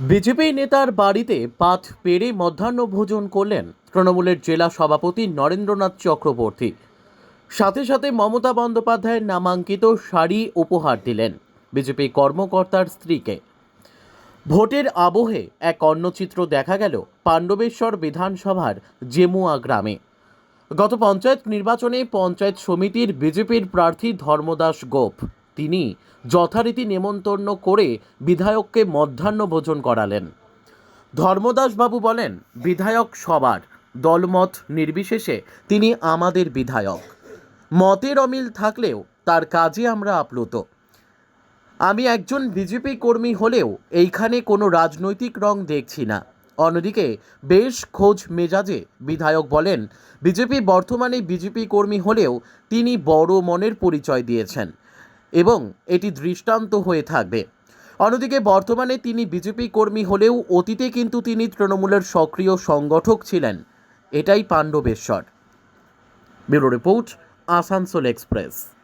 BJP নেতার বাড়িতে path পেরে মধ্যাহ্ন ভোজন করলেন তৃণমূলের জেলা সভাপতি নরেন্দ্রনাথ চক্রবর্তী। সাথে সাথে মমতা বন্দ্যোপাধ্যায়ের নামাঙ্কিত শাড়ি উপহার দিলেন বিজেপি কর্মকর্তার স্ত্রীকে। ভোটের আবহে এক অন্যচিত্র দেখা গেল পাণ্ডবেশ্বর বিধানসভার জেমুয়া গ্রামে। গত পঞ্চায়েত নির্বাচনে পঞ্চায়েত সমিতির বিজেপির প্রার্থী ধর্মদাস গোপ তিনি যথারীতি নেমন্তন্ন করে বিধায়ককে মধ্যাহ্ন ভোজন করালেন। ধর্মদাসবাবু বলেন, বিধায়ক সবার, দলমত নির্বিশেষে তিনি আমাদের বিধায়ক। মতের অমিল থাকলেও তার কাজে আমরা আপ্লুত। আমি একজন বিজেপি কর্মী হলেও এইখানে কোনো রাজনৈতিক রং দেখছি না। অন্যদিকে বেশ খোঁজ মেজাজে বিধায়ক বলেন, বিজেপি বর্তমানে বিজেপি কর্মী হলেও তিনি বড় মনের পরিচয় দিয়েছেন। এবং এটি দৃষ্টান্ত হয়ে থাকবে। অন্যদিকে বর্তমানে তিনি বিজেপি কর্মী হলেও অতীতে কিন্তু তিনি তৃণমূলের সক্রিয় সংগঠক ছিলেন। এটাই Pandabeswar. Bureau report, Asansol express.